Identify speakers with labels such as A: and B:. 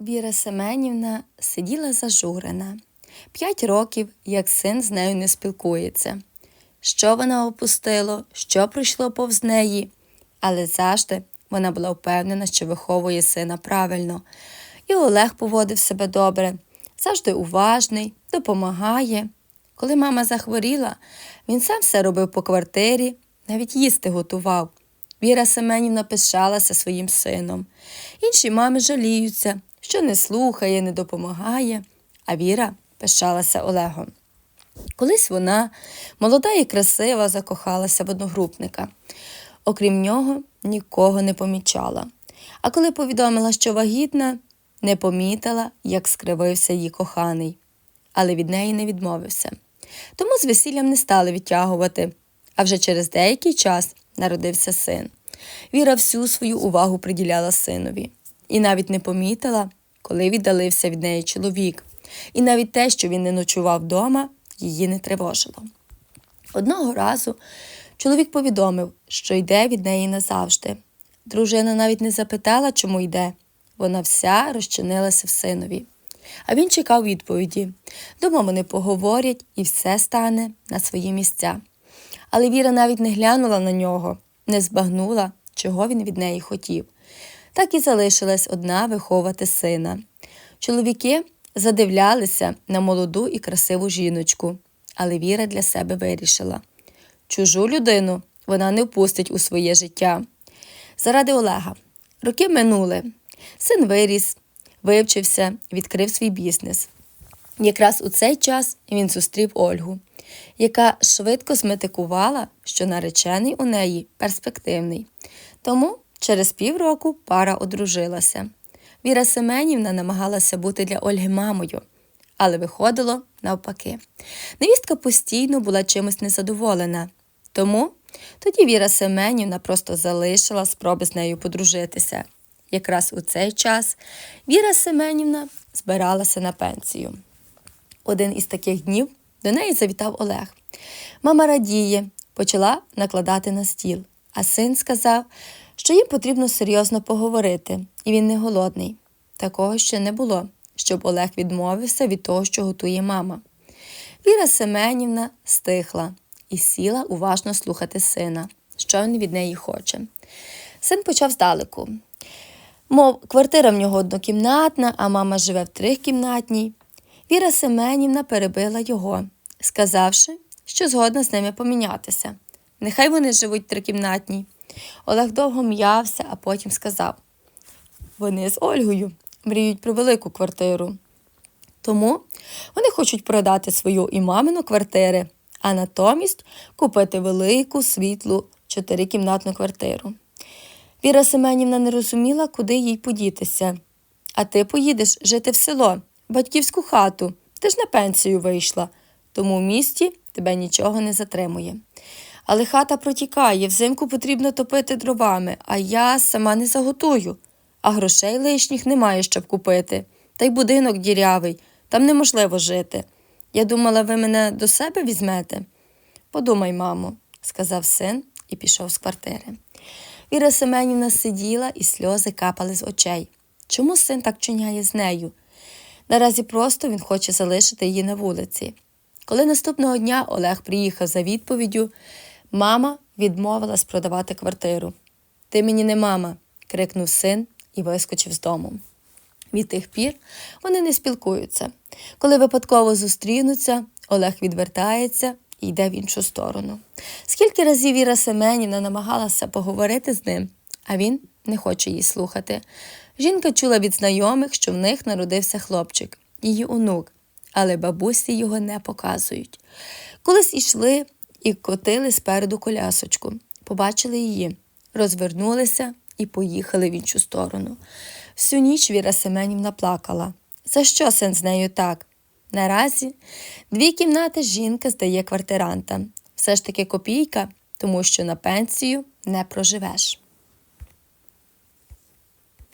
A: Віра Семенівна сиділа зажурена. П'ять років, як син з нею не спілкується. Що вона опустило, що пройшло повз неї, але завжди вона була впевнена, що виховує сина правильно. І Олег поводив себе добре, завжди уважний, допомагає. Коли мама захворіла, він сам все робив по квартирі, навіть їсти готував. Віра Семенівна пишалася своїм сином. Інші мами жаліються, що не слухає, не допомагає, а Віра пишалася Олегом. Колись вона, молода і красива, закохалася в одногрупника. Окрім нього, нікого не помічала. А коли повідомила, що вагітна, не помітила, як скривився її коханий, але від неї не відмовився. Тому з весіллям не стали відтягувати, а вже через деякий час народився син. Віра всю свою увагу приділяла синові і навіть не помітила, коли віддалився від неї чоловік. І навіть те, що він не ночував вдома, її не тривожило. Одного разу чоловік повідомив, що йде від неї назавжди. Дружина навіть не запитала, чому йде. Вона вся розчинилася в синові. А він чекав відповіді. Дома вони поговорять і все стане на свої місця. Але Віра навіть не глянула на нього, не збагнула, чого він від неї хотів. Так і залишилась одна виховати сина. Чоловіки задивлялися на молоду і красиву жіночку, але Віра для себе вирішила чужу людину вона не впустить у своє життя. Заради Олега. Роки минули. Син виріс, вивчився, відкрив свій бізнес. Якраз у цей час він зустрів Ольгу, яка швидко зметикувала, що наречений у неї перспективний. Тому через півроку пара одружилася. Віра Семенівна намагалася бути для Ольги мамою, але виходило навпаки. Невістка постійно була чимось незадоволена. Тому тоді Віра Семенівна просто залишила спроби з нею подружитися. Якраз у цей час Віра Семенівна збиралася на пенсію. Один із таких днів до неї завітав Олег. Мама радіє, почала накладати на стіл, а син сказав, що їм потрібно серйозно поговорити, і він не голодний. Такого ще не було, щоб Олег відмовився від того, що готує мама. Віра Семенівна стихла і сіла уважно слухати сина, що він від неї хоче. Син почав здалеку. Мов, квартира в нього однокімнатна, а мама живе в трикімнатній. Віра Семенівна перебила його, сказавши, що згодна з ними помінятися. Нехай вони живуть в трикімнатній. Олег довго м'явся, а потім сказав: Вони з Ольгою мріють про велику квартиру. Тому вони хочуть продати свою і мамину квартири, а натомість купити велику світлу чотирикімнатну квартиру. Віра Семенівна не розуміла, куди їй подітися. А ти поїдеш жити в село, батьківську хату, ти ж на пенсію вийшла, тому в місті тебе нічого не затримує. Але хата протікає, взимку потрібно топити дровами, а я сама не заготую, а грошей лишніх немає, щоб купити. Та й будинок дірявий, там неможливо жити. Я думала, ви мене до себе візьмете. Подумай, мамо, сказав син і пішов з квартири. Віра Семенівна сиділа і сльози капали з очей. Чому син так чиняє з нею? Наразі просто він хоче залишити її на вулиці. Коли наступного дня Олег приїхав за відповіддю, мама відмовилась продавати квартиру. Ти мені не мама, крикнув син і вискочив з дому. Від тих пір вони не спілкуються. Коли випадково зустрінуться, Олег відвертається і йде в іншу сторону. Скільки разів Віра Семенівна намагалася поговорити з ним, а він не хоче її слухати. Жінка чула від знайомих, що в них народився хлопчик, її онук, але бабусі його не показують. Колись ішли і котили спереду колясочку, побачили її, розвернулися і поїхали в іншу сторону. Всю ніч Віра Семенівна плакала. За що син з нею так? Наразі дві кімнати жінка здає квартиранта. Все ж таки копійка, тому що на пенсію не проживеш.